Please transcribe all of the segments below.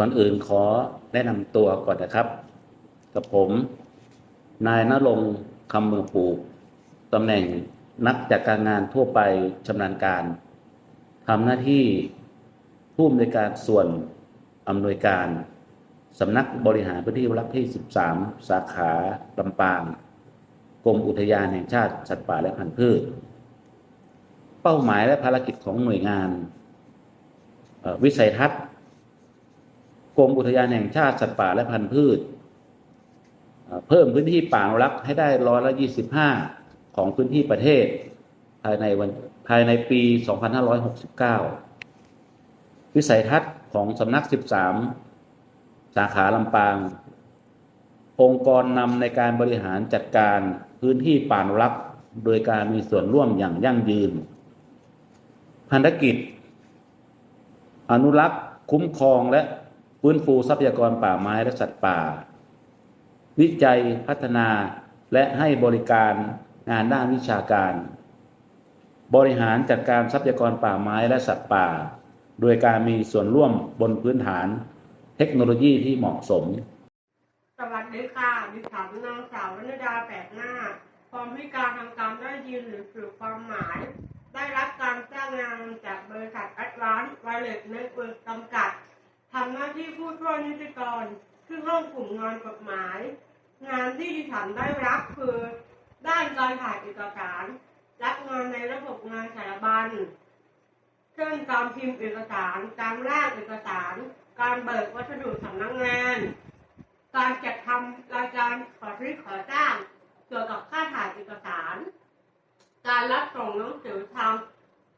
ก่อนอื่นขอแนะนำตัวก่อนนะครับ กับผม นายณรงค์คำเมืองปลูกตำแหน่งนักจัดการงานทั่วไปชำนาญการทำหน้าที่ผู้อำนวยการส่วนอำนวยการสำนักบริหารพื้นที่อนุรักษ์ที่ 13 สาขาลำปาง กรมอุทยานแห่งชาติสัตว์ป่าและพันธุ์พืช เป้าหมายและภารกิจของหน่วยงาน วิสัยทัศน์ กรมอุทยานแห่งชาติสัตว์ป่าและพันธุ์พืช เพิ่มพื้นที่ป่าอนุรักษ์ให้ได้ร้อยละ25ของพื้นที่ประเทศ ภายในวันภายในปี 2569 วิสัยทัศน์ของสำนัก 13 สาขาลำปาง องค์กรนำในการบริหารจัดการพื้นที่ป่าอนุรักษ์โดยการมีส่วนร่วมอย่างยั่งยืนภารกิจ อนุรักษ์คุ้มครองและ ฟื้นฟูทรัพยากรป่าไม้และสัตว์ป่า วิจัยพัฒนาและให้บริการงานด้านวิชาการ บริหารจัดการทรัพยากรป่าไม้และสัตว์ป่า โดยการมีส่วนร่วมบนพื้นฐาน เทคโนโลยีที่เหมาะสม สวัสดีค่ะดิฉันนางสาววรรณดาแปลกหน้า ความพิการทางการได้ยินหรือสื่อความหมาย ได้รับการจ้างงานจากบริษัทแอดวานซ์ไวเลสเน็ตเวิร์กจำกัด ทำหน้าที่ผู้ช่วยนิติกรที่ห้องกลุ่มงานกฎหมาย งานที่ดิฉันได้รับคือ ด้านการถ่ายเอกสาร รับงานในระบบงานสารบัญเช่นการพิมพ์เอกสาร การร่างเอกสาร การเบิกวัสดุสำนักงาน การจัดทำรายการขอซื้อขอจ้างเกี่ยวกับค่าถ่ายเอกสาร การรับส่งหนังสือทาง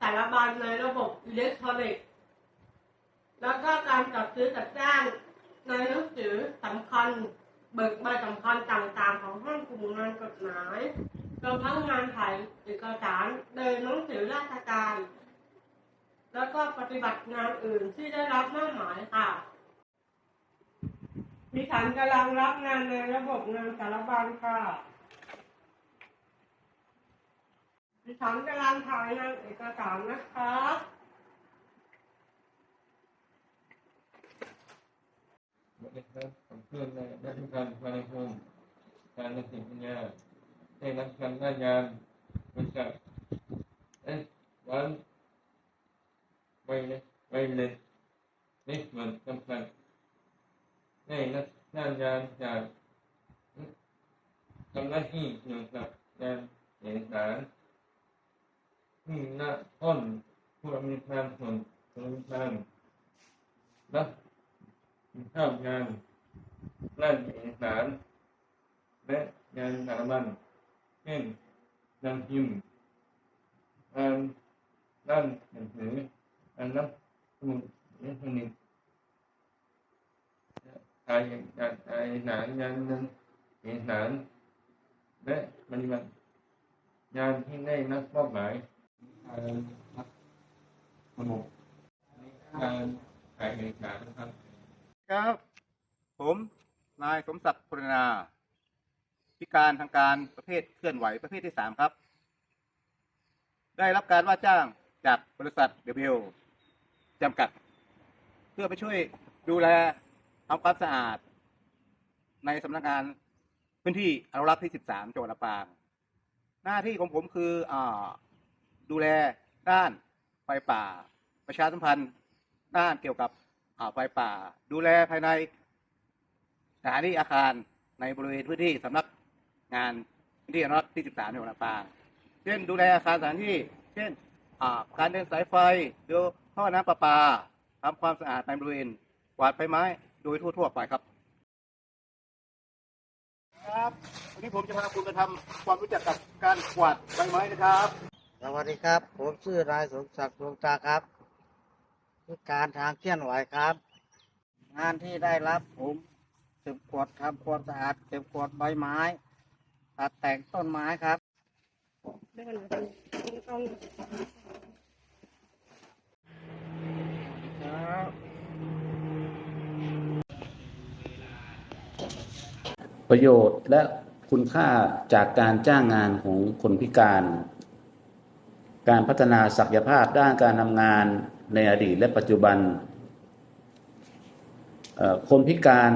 สารบัญในระบบอิเล็กทรอนิกส์ แล้วก็การจัด ซื้อจัดจ้างในหนังสือสำคัญ เบิกใบสำคัญต่างๆ ของห้องกลุ่มงานกฎหมายรวมทั้งงานถ่ายเอกสารเดินหนังสือราชการ แล้วก็ปฏิบัติงานอื่นที่ได้รับมอบหมายค่ะดิฉันกำลังรับงานในระบบงานสารบัญค่ะดิฉันกำลังถ่ายงานเอกสารนะคะ สวัสดีครับผมเพื่อนในนักวิชาการในภูมิการในสิ่งปัญญาให้นักการด้านงานบริษัทเอ๊ะวันไม่เลยไม่เลยนี่เหมือนสำคัญให้นักด้านงานจากทำหน้าที่เกี่ยวกับงานเอกสารที่หน้าต้นผู้อำนวยการส่วนส่วนกลางและข้ามงานด้านเอกสารและงานสารบัญเช่นงานพิมพ์งานด้านหนังสือการรับสมุดอิเล็กทรอนิกส์ถ่ายการถ่ายหนังงานนั้นเอกสารและปฏิบัติงานที่ได้นักมอบหมายการรับสมุดการถ่ายเอกสารนะครับ ครับ ผมนายสมศักดิ์พรณาพิการทางการประเภทเคลื่อนไหวประเภทที่สามครับ ได้รับการว่าจ้างจากบริษัทเดบิวจำกัด เพื่อไปช่วยดูแลทำความสะอาด ในสำนักงานพื้นที่อนุรักษ์ที่ 13จังหวัดลำปาง หน้าที่ของผมคืออดูแลด้านไฟป่า ประชาสัมพันธ์ ด้านเกี่ยวกับ ไฟป่า ดูแลภายในสถานีอาคารในบริเวณพื้นที่สำนักงานพื้นที่อนุรักษ์ที่ 13จังหวัดลำปางเช่นดูแลอาคารสถานที่ เช่นอ่าการเดินสายไฟดูท่อน้ำประปาทำความสะอาดในบริเวณกวาดใบไม้โดยทั่ว ๆ ไปครับ ครับวันนี้ผมจะพาคุณไปทำความรู้จักกับการกวาดใบไม้นะครับ สวัสดีครับ ผมชื่อนายสมศักดิ์ดวงตาครับ พิการทางเคลื่อนไหวครับ งานที่ได้รับผมเก็บกวดทำความสะอาดเก็บกวดใบไม้ตัดแต่งต้นไม้ครับประโยชน์และคุณค่าจากการจ้างงานของคนพิการ การพัฒนาศักยภาพด้านการทำงาน ในอดีตและปัจจุบัน คนพิการ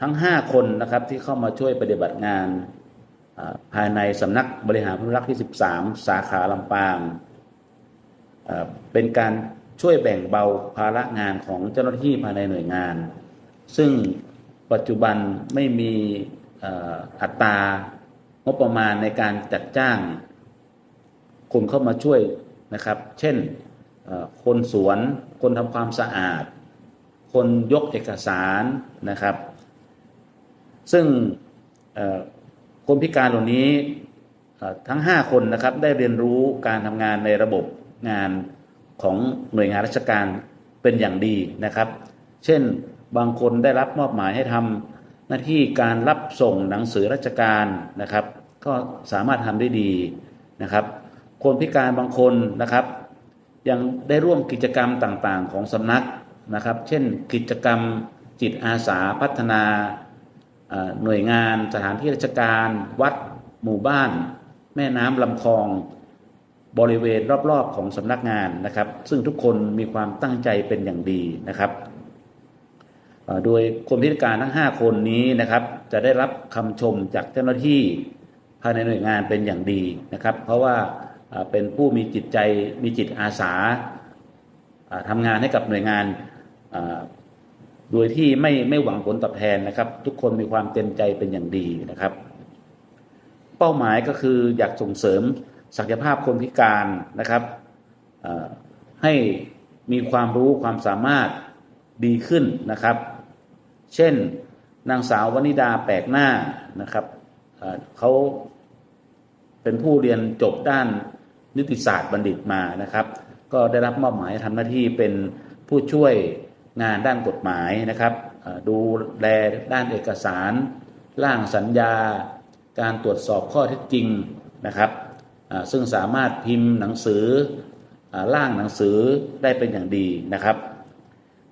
ทั้ง 5 คนนะครับที่เข้ามาช่วยปฏิบัติงานภายในสำนักบริหารพนุรักษ์ที่ 13 สาขาลำปาง เป็นการช่วยแบ่งเบาภาระงานของเจ้าหน้าที่ภายในหน่วยงาน ซึ่งปัจจุบันไม่มีอัตรางบประมาณในการจัดจ้างคนเข้ามาช่วยนะครับ เช่น คนสวน คนทำความสะอาด คนยกเอกสารนะครับ ซึ่งคนพิการเหล่านี้ทั้ง 5 คนนะครับได้เรียนรู้การทำงานในระบบงานของหน่วยงานราชการเป็นอย่างดีนะครับ เช่นบางคนได้รับมอบหมายให้ทำหน้าที่การรับส่งหนังสือราชการนะครับ ก็สามารถทำได้ดีนะครับ คนพิการบางคนนะครับ ยังได้ร่วมกิจกรรมต่างๆ ของสำนักนะครับ เช่นกิจกรรมจิตอาสาพัฒนาหน่วยงานสถานที่ราชการ วัด หมู่บ้าน แม่น้ำลำคลองบริเวณรอบๆ ของสำนักงานนะครับ ซึ่งทุกคนมีความตั้งใจเป็นอย่างดีนะครับโดยคนพิการทั้ง 5 คนนี้นะครับ จะได้รับคำชมจากเจ้าหน้าที่ภายในหน่วยงานเป็นอย่างดีนะครับ เพราะว่า เป็นผู้มีจิตใจมีจิตอาสาอ่าทำงานให้กับหน่วยงานโดยที่ไม่ไม่หวังผลตอบแทนนะครับ ทุกคนมีความเต็มใจเป็นอย่างดีนะครับ เป้าหมายก็คืออยากส่งเสริมศักยภาพคนพิการนะครับให้มีความรู้ความสามารถดีขึ้นนะครับ เช่นนางสาววนิดาแปลกหน้านะครับเขาเป็นผู้เรียนจบด้าน นิติศาสตร์บัณฑิตมานะครับ ก็ได้รับมอบหมายทำหน้าที่เป็นผู้ช่วยงานด้านกฎหมายนะครับ ดูแลด้านเอกสาร ร่างสัญญา การตรวจสอบข้อเท็จจริงนะครับ ซึ่งสามารถพิมพ์หนังสืออร่างหนังสือได้เป็นอย่างดีนะครับ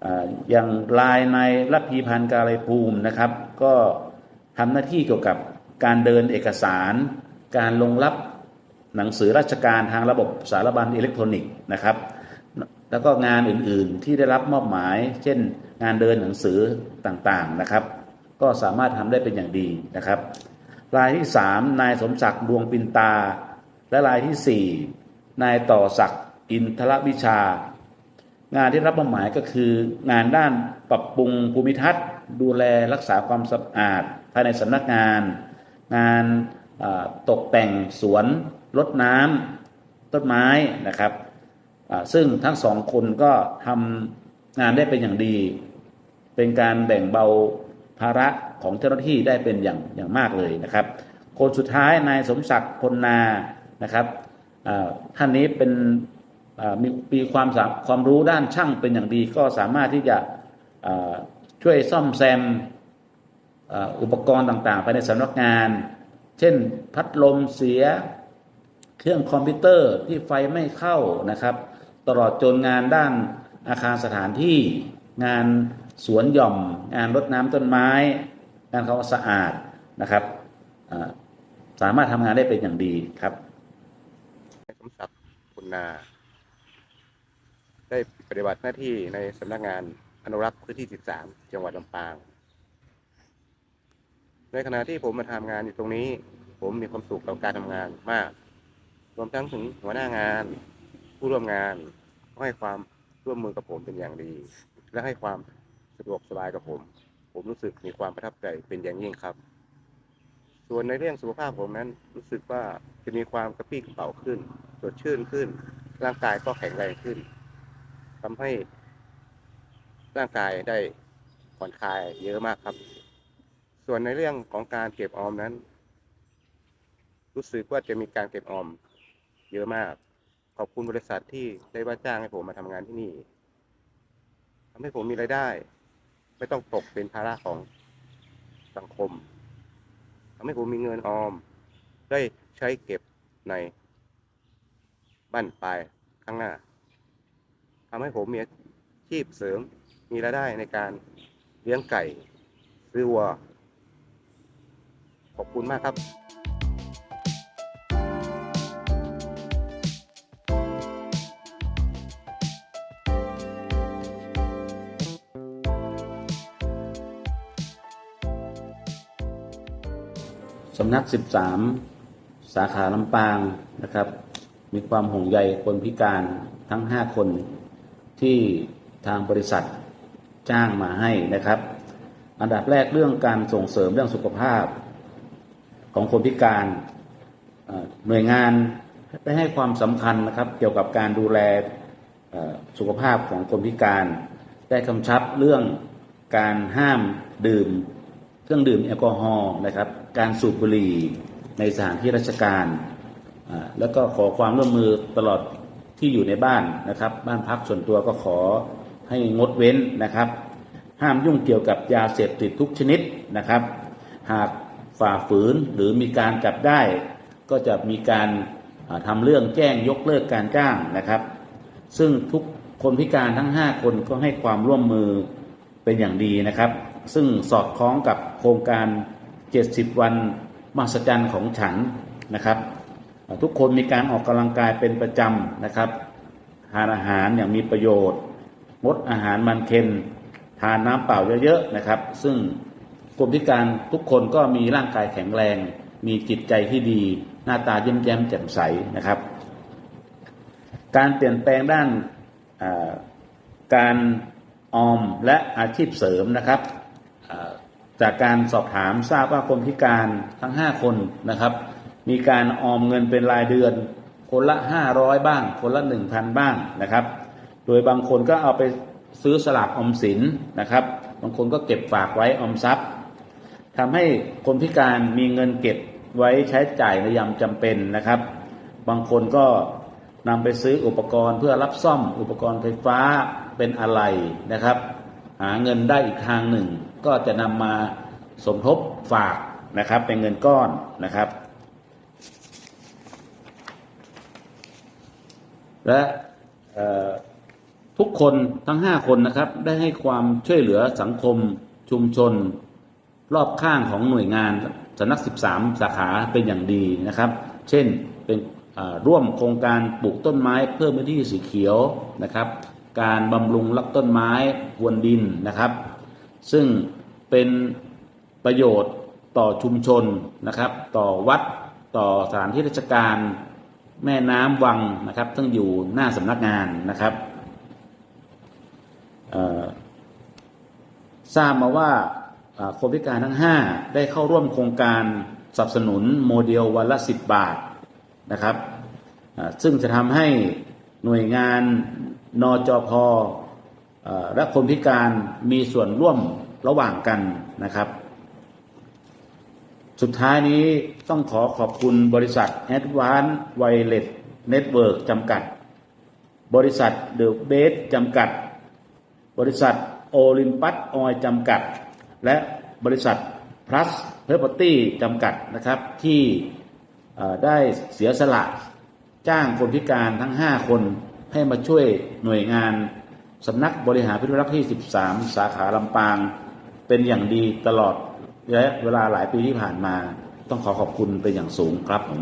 ออย่างลายในรัพีพันธ์กาลยภูมินะครับ ก็ทำหน้าที่เกี่ยวกับการเดินเอกสาร การลงรับ หนังสือราชการทางระบบสารบัญอิเล็กทรอนิกส์นะครับ แล้วก็งานอื่นๆที่ได้รับมอบหมาย เช่น งานเดินหนังสือต่างๆนะครับ ก็สามารถทำได้เป็นอย่างดีนะครับ รายที่ 3 นายสมศักดิ์ดวงปินตา และรายทีสี่ 4 นายต่อศักดิ์อินทรวิชา งานที่รับมอบหมายก็คือ งานด้านปรับปรุงภูมิทัศน์ ดูแลรักษาความสะอาด ภายในสำนักงาน งานตกแต่งสวน รดน้ำต้นไม้นะครับซึ่งทั้งสองคนก็ทำงานได้เป็นอย่างดี เป็นการแบ่งเบาภาระของเจ้าหน้าที่ได้เป็นอย่างอย่างมากเลยนะครับ คนสุดท้ายนายสมศักดิ์พลนานะครับท่านนี้เป็นมีมีความความรู้ด้านช่างเป็นอย่างดี ก็สามารถที่จะช่วยซ่อมแซมอุปกรณ์ต่างๆภายในสำนักงาน เช่นพัดลมเสีย เครื่องคอมพิวเตอร์ที่ไฟไม่เข้านะครับ ตลอดจนงานด้านอาคารสถานที่ งานสวนหย่อม งานรดน้ำต้นไม้ งานควาสะอาดนะครับสามารถทำงานได้เป็นอย่างดีครับสมศักดิ์คุณนา ได้ปฏิบัติหน้าที่ในสำนักงานอนุรักษ์พื้นที่ 13 จังหวัดลำปาง ในขณะที่ผมมาทำงานอยู่ตรงนี้ ผมมีความสุขกับการทำงานมาก รวมทั้งถึงหัวหน้างาน ผู้ร่วมงานก็ให้ความร่วมมือกับผมเป็นอย่างดี และให้ความสะดวกสบายกับผม ผมรู้สึกมีความประทับใจเป็นอย่างยิ่งครับ ส่วนในเรื่องสุขภาพผมนั้นรู้สึกว่าจะมีความกระปรี้กระเป๋าขึ้นสดชื่นขึ้น ร่างกายก็แข็งแรงขึ้นทำให้ร่างกายได้ผ่อนคลายเยอะมากครับ ส่วนในเรื่องของการเก็บออมนั้น รู้สึกว่าจะมีการเก็บออม เยอะมาก ขอบคุณบริษัทที่ได้ว่าจ้างให้ผมมาทำงานที่นี่ทำให้ผมมีรายได้ ไม่ต้องตกเป็นภาระของสังคมทำให้ผมมีเงินออม ได้ใช้เก็บในบ้านปลายข้างหน้าทำให้ผมมีอาชีพเสริมมีรายได้ในการเลี้ยงไก่ซื้อวัวขอบคุณมากครับำนัก 13 สาขาลำปางนะครับ มีความห่วงใยคนพิการทั้ง 5 คนที่ทางบริษัทจ้างมาให้นะครับ อันดับแรกเรื่องการส่งเสริมเรื่องสุขภาพของคนพิการหน่วยงานได้ให้ความสำคัญนะครับ เกี่ยวกับการดูแลสุขภาพของคนพิการ ได้กำชับเรื่องการห้ามดื่ม เครื่องดื่มแอลกอฮอล์นะครับ การสูบบุหรี่ในสถานที่ราชการแล้วก็ขอความร่วมมือตลอดที่อยู่ในบ้านนะครับ บ้านพักส่วนตัวก็ขอให้งดเว้นนะครับ ห้ามยุ่งเกี่ยวกับยาเสพติดทุกชนิดนะครับ หากฝ่าฝืนหรือมีการจับได้ ก็จะมีการอ่าทำเรื่องแจ้งยกเลิกการจ้างนะครับ ซึ่งทุกคนพิการทั้ง 5 คนก็ให้ความร่วมมือเป็นอย่างดีนะครับ ซึ่งสอดคล้องกับโครงการ 70 วันมหัศจรรย์ของฉันนะครับ ทุกคนมีการออกกำลังกายเป็นประจำนะครับทานอาหารอย่างมีประโยชน์งดอาหารมันเค็มทานน้ำเปล่าเยอะๆนะครับ ซึ่งคนพิการทุกคนก็มีร่างกายแข็งแรง มีจิตใจที่ดี หน้าตาเยิ้มแย้มแจ่มใสนะครับ การเปลี่ยนแปลงด้านการออมและอาชีพเสริมนะครับ จากการสอบถามทราบว่าคนพิการทั้ง 5 คนนะครับ มีการออมเงินเป็นรายเดือน คนละ 500 บ้าง คนละ 1,000 บ้างนะครับ โดยบางคนก็เอาไปซื้อสลากออมสินนะครับ บางคนก็เก็บฝากไว้ออมทรัพย์ทำให้คนพิการมีเงินเก็บไว้ใช้จ่ายในยามจำเป็นนะครับ บางคนก็นำไปซื้ออุปกรณ์เพื่อรับซ่อมอุปกรณ์ไฟฟ้าเป็นอะไรนะครับ หาเงินได้อีกทางหนึ่ง ก็จะนำมาสมทบฝากนะครับ เป็นเงินก้อนนะครับ และทุกคนทั้ง 5 คนนะครับ ได้ให้ความช่วยเหลือสังคมชุมชน รอบข้างของหน่วยงานสำนัก 13 สาขาเป็นอย่างดีนะครับ เช่นเป็นร่วมโครงการปลูกต้นไม้เพิ่มพื้นที่สีเขียวนะครับ การบำรุงรักต้นไม้พรวนดินนะครับ ซึ่งเป็นประโยชน์ต่อชุมชนนะครับ ต่อวัดต่อสถานที่ราชการแม่น้ำวังนะครับซึ่งอยู่หน้าสำนักงานนะครับทราบมาว่าคนพิการทั้ง 5 ได้เข้าร่วมโครงการสนับสนุนโมเดลวันละ 10 บาทนะครับซึ่งจะทำให้หน่วยงาน นจพและคนพิการมีส่วนร่วมระหว่างกันนะครับ สุดท้ายนี้ต้องขอขอบคุณบริษัท Advanced Wireless Network จำกัด บริษัท The Base จำกัด บริษัท Olympus Oil จำกัด และบริษัท Plus Property จำกัดนะครับที่ได้เสียสละจ้างคนพิการทั้ง 5 คน ให้มาช่วยหน่วยงานสำนักบริหารพิทักษ์ที่ 13 สาขาลำปาง เป็นอย่างดีตลอดระยะเวลาหลายปีที่ผ่านมา ต้องขอขอบคุณเป็นอย่างสูงครับผม